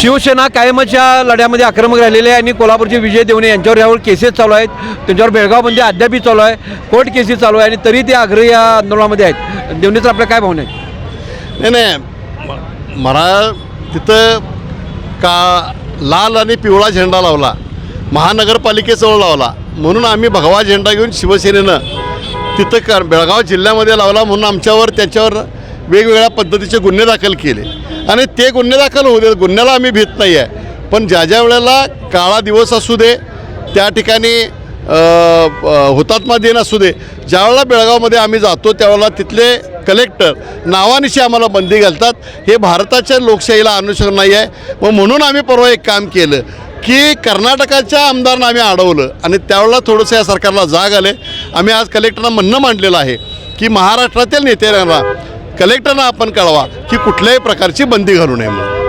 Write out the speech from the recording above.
शिवसेना कायमच्या लढ्यामध्ये आक्रमक राहिलेली आहे. आणि कोल्हापूरचे विजय देवणे यांच्यावर यावर केसेस चालू आहेत. त्यांच्यावर बेळगावमध्ये अद्यापही चालू आहे. कोर्ट केसेस चालू आहे. आणि तरी ते आग्रही या आंदोलनामध्ये आहेत. देवणेचं आपल्या काय भावना आहे? नाही नाही. मला तिथं का लाल आणि पिवळा झेंडा लावला महानगरपालिकेजवळ लावला म्हणून आम्ही भगवा झेंडा घेऊन शिवसेनेनं तिथं क बेळगाव जिल्ह्यामध्ये लावला म्हणून आमच्यावर त्याच्यावर वेगवेगळ्या पद्धतीचे गुन्हे दाखल केले. आणि ते गुन्हे दाखल होऊ दे गुन्ह्याला आम्ही भीत नाही आहे. पण ज्या ज्या वेळेला काळा दिवस असू दे त्या ठिकाणी हुतात्मा दिन असू दे ज्यावेळेला बेळगावमध्ये आम्ही जातो त्यावेळेला तिथले कलेक्टर नावानिशी आम्हाला बंदी घालतात. हे भारताच्या लोकशाहीला अनुसरण नाही आहे. मग म्हणून आम्ही परवा एक काम केलं की कर्नाटकाच्या आमदारांना आम्ही अडवलं. आणि त्यावेळेला थोडंसं या सरकारला जाग आले. आम्ही आज कलेक्टरना म्हणणं मांडलेलं आहे की महाराष्ट्रातील नेत्यांना कलेक्टरना आपण कळवा की कुठल्याही प्रकारची बंदी घालू नये म्हणून.